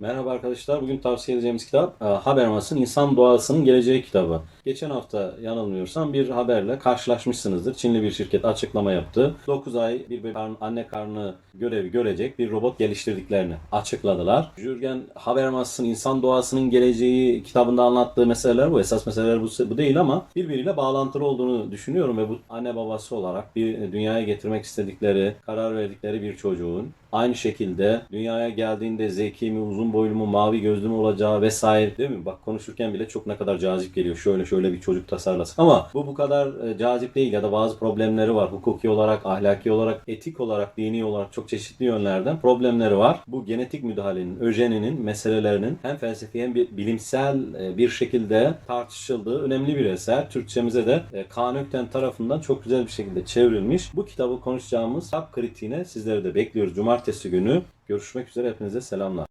Merhaba arkadaşlar. Bugün tavsiye edeceğimiz kitap e, Habermas'ın İnsan Doğasının Geleceği kitabı. Geçen hafta yanılmıyorsam bir haberle karşılaşmışsınızdır. Çinli bir şirket açıklama yaptı. 9 ay bir bebek karn- anne karnı görevi görecek bir robot geliştirdiklerini açıkladılar. Jürgen Habermas'ın İnsan Doğasının Geleceği kitabında anlattığı meseleler bu. Esas meseleler bu, bu değil ama birbiriyle bağlantılı olduğunu düşünüyorum ve bu anne babası olarak bir dünyaya getirmek istedikleri, karar verdikleri bir çocuğun Aynı şekilde dünyaya geldiğinde zeki mi, uzun boylu mu, mavi gözlü mü olacağı vesaire değil mi? Bak konuşurken bile çok ne kadar cazip geliyor. Şöyle şöyle bir çocuk tasarlasın. Ama bu bu kadar e, cazip değil ya da bazı problemleri var. Hukuki olarak, ahlaki olarak, etik olarak, dini olarak çok çeşitli yönlerden problemleri var. Bu genetik müdahalenin, öjeninin meselelerinin hem felsefi hem bilimsel e, bir şekilde tartışıldığı önemli bir eser. Türkçemize de e, Kaan Ökten tarafından çok güzel bir şekilde çevrilmiş. Bu kitabı konuşacağımız kitap kritiğine sizleri de bekliyoruz. Cumartesi günü görüşmek üzere hepinize selamlar.